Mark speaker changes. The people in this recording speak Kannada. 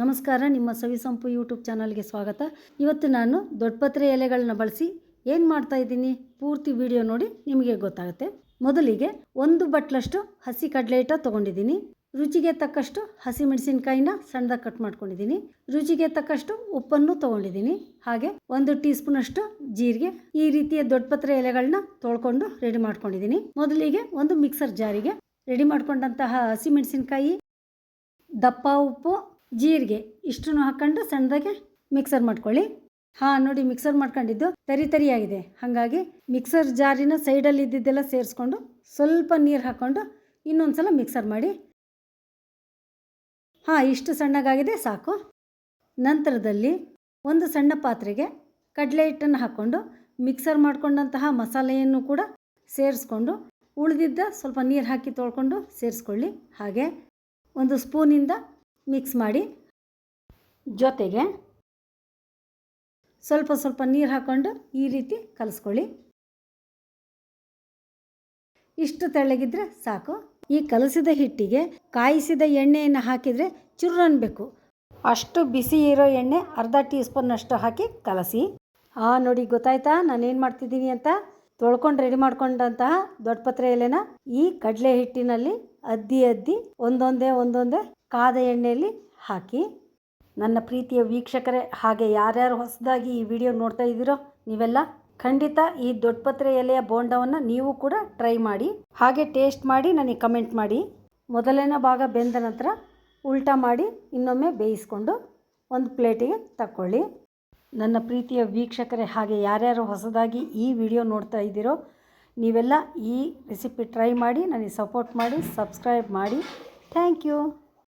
Speaker 1: ನಮಸ್ಕಾರ, ನಿಮ್ಮ ಸವಿಸಂಪು ಯೂಟ್ಯೂಬ್ ಚಾನಲ್ಗೆ ಸ್ವಾಗತ. ಇವತ್ತು ನಾನು ದೊಡ್ಡಪತ್ರೆ ಎಲೆಗಳನ್ನ ಬಳಸಿ ಏನು ಮಾಡ್ತಾ ಇದ್ದೀನಿ? ಪೂರ್ತಿ ವಿಡಿಯೋ ನೋಡಿ ನಿಮಗೆ ಗೊತ್ತಾಗುತ್ತೆ. ಮೊದಲಿಗೆ ಒಂದು ಬಟ್ಲಷ್ಟು ಹಸಿ ಕಡಲೆ ಹಿಟ್ಟ ತೊಗೊಂಡಿದ್ದೀನಿ. ರುಚಿಗೆ ತಕ್ಕಷ್ಟು ಹಸಿ ಮೆಣಸಿನ್ಕಾಯಿನ ಸಣ್ಣದಾಗಿ ಕಟ್ ಮಾಡ್ಕೊಂಡಿದ್ದೀನಿ. ರುಚಿಗೆ ತಕ್ಕಷ್ಟು ಉಪ್ಪನ್ನು ತೊಗೊಂಡಿದ್ದೀನಿ. ಹಾಗೆ ಒಂದು ಟೀ ಸ್ಪೂನಷ್ಟು ಜೀರಿಗೆ ಈ ರೀತಿಯ ದೊಡ್ಡಪತ್ರೆ ಎಲೆಗಳನ್ನ ತೊಳ್ಕೊಂಡು ರೆಡಿ ಮಾಡ್ಕೊಂಡಿದ್ದೀನಿ. ಮೊದಲಿಗೆ ಒಂದು ಮಿಕ್ಸರ್ ಜಾರಿಗೆ ರೆಡಿ ಮಾಡ್ಕೊಂಡಂತಹ ಹಸಿ ಮೆಣಸಿನಕಾಯಿ, ದಪ್ಪ ಉಪ್ಪು ಜೀರಿಗೆ ಇಷ್ಟನ್ನು ಹಾಕ್ಕೊಂಡು ಸಣ್ಣದಾಗೆ ಮಿಕ್ಸರ್ ಮಾಡ್ಕೊಳ್ಳಿ. ಹಾಂ, ನೋಡಿ ಮಿಕ್ಸರ್ ಮಾಡ್ಕೊಂಡಿದ್ದು ತರಿ ತರಿಯಾಗಿದೆ. ಹಾಗಾಗಿ ಮಿಕ್ಸರ್ ಜಾರಿನ ಸೈಡಲ್ಲಿ ಇದ್ದಿದ್ದೆಲ್ಲ ಸೇರಿಸ್ಕೊಂಡು ಸ್ವಲ್ಪ ನೀರು ಹಾಕ್ಕೊಂಡು ಇನ್ನೊಂದು ಸಲ ಮಿಕ್ಸರ್ ಮಾಡಿ. ಹಾಂ, ಇಷ್ಟು ಸಣ್ಣಗಾಗಿದೆ, ಸಾಕು. ನಂತರದಲ್ಲಿ ಒಂದು ಸಣ್ಣ ಪಾತ್ರೆಗೆ ಕಡಲೆ ಹಿಟ್ಟನ್ನು ಹಾಕ್ಕೊಂಡು ಮಿಕ್ಸರ್ ಮಾಡಿಕೊಂಡಂತಹ ಮಸಾಲೆಯನ್ನು ಕೂಡ ಸೇರಿಸ್ಕೊಂಡು ಉಳಿದಿದ್ದ ಸ್ವಲ್ಪ ನೀರು ಹಾಕಿ ತೊಳ್ಕೊಂಡು ಸೇರಿಸ್ಕೊಳ್ಳಿ. ಹಾಗೆ ಒಂದು ಸ್ಪೂನಿಂದ ಮಿಕ್ಸ್ ಮಾಡಿ ಜೊತೆಗೆ ಸ್ವಲ್ಪ ಸ್ವಲ್ಪ ನೀರು ಹಾಕ್ಕೊಂಡು ಈ ರೀತಿ ಕಲಿಸ್ಕೊಳ್ಳಿ. ಇಷ್ಟು ತೆಳ್ಳಗಿದ್ರೆ ಸಾಕು. ಈ ಕಲಸಿದ ಹಿಟ್ಟಿಗೆ ಕಾಯಿಸಿದ ಎಣ್ಣೆಯನ್ನು ಹಾಕಿದರೆ ಚುರ್ರನ್ಬೇಕು ಅಷ್ಟು ಬಿಸಿ ಇರೋ ಎಣ್ಣೆ ಅರ್ಧ ಟೀ ಸ್ಪೂನ್ನಷ್ಟು ಹಾಕಿ ಕಲಸಿ. ಆ ನೋಡಿ ಗೊತ್ತಾಯ್ತಾ ನಾನೇನು ಮಾಡ್ತಿದ್ದೀನಿ ಅಂತ? ತೊಳ್ಕೊಂಡು ರೆಡಿ ಮಾಡ್ಕೊಂಡಂತಹ ದೊಡ್ಡಪತ್ರೆ ಎಲೆನ ಈ ಕಡಲೆ ಹಿಟ್ಟಿನಲ್ಲಿ ಅದ್ದಿ ಅದ್ದಿ ಒಂದೊಂದೇ ಒಂದೊಂದೇ ಕಾದ ಎಣ್ಣೆಯಲ್ಲಿ ಹಾಕಿ. ನನ್ನ ಪ್ರೀತಿಯ ವೀಕ್ಷಕರೇ, ಹಾಗೆ ಯಾರ್ಯಾರು ಹೊಸದಾಗಿ ಈ ವಿಡಿಯೋ ನೋಡ್ತಾ ಇದ್ದೀರೋ ನೀವೆಲ್ಲ ಖಂಡಿತ ಈ ದೊಡ್ಡಪತ್ರೆ ಎಲೆಯ ಬೋಂಡವನ್ನು ನೀವು ಕೂಡ ಟ್ರೈ ಮಾಡಿ. ಹಾಗೆ ಟೇಸ್ಟ್ ಮಾಡಿ, ನನಗೆ ಕಮೆಂಟ್ ಮಾಡಿ. ಮೊದಲನೇ ಭಾಗ ಬೆಂದ ನಂತರ ಉಲ್ಟಾ ಮಾಡಿ, ಇನ್ನೊಮ್ಮೆ ಬೇಯಿಸ್ಕೊಂಡು ಒಂದು ಪ್ಲೇಟಿಗೆ ತಕ್ಕೊಳ್ಳಿ. ನನ್ನ ಪ್ರೀತಿಯ ವೀಕ್ಷಕರೇ, ಹಾಗೆ ಯಾರ್ಯಾರು ಹೊಸದಾಗಿ ಈ ವಿಡಿಯೋ ನೋಡ್ತಾ ಇದ್ದೀರೋ ನೀವೆಲ್ಲ ಈ ರೆಸಿಪಿ ಟ್ರೈ ಮಾಡಿ, ನನಗೆ ಸಪೋರ್ಟ್ ಮಾಡಿ, ಸಬ್ಸ್ಕ್ರೈಬ್ ಮಾಡಿ. Thank you.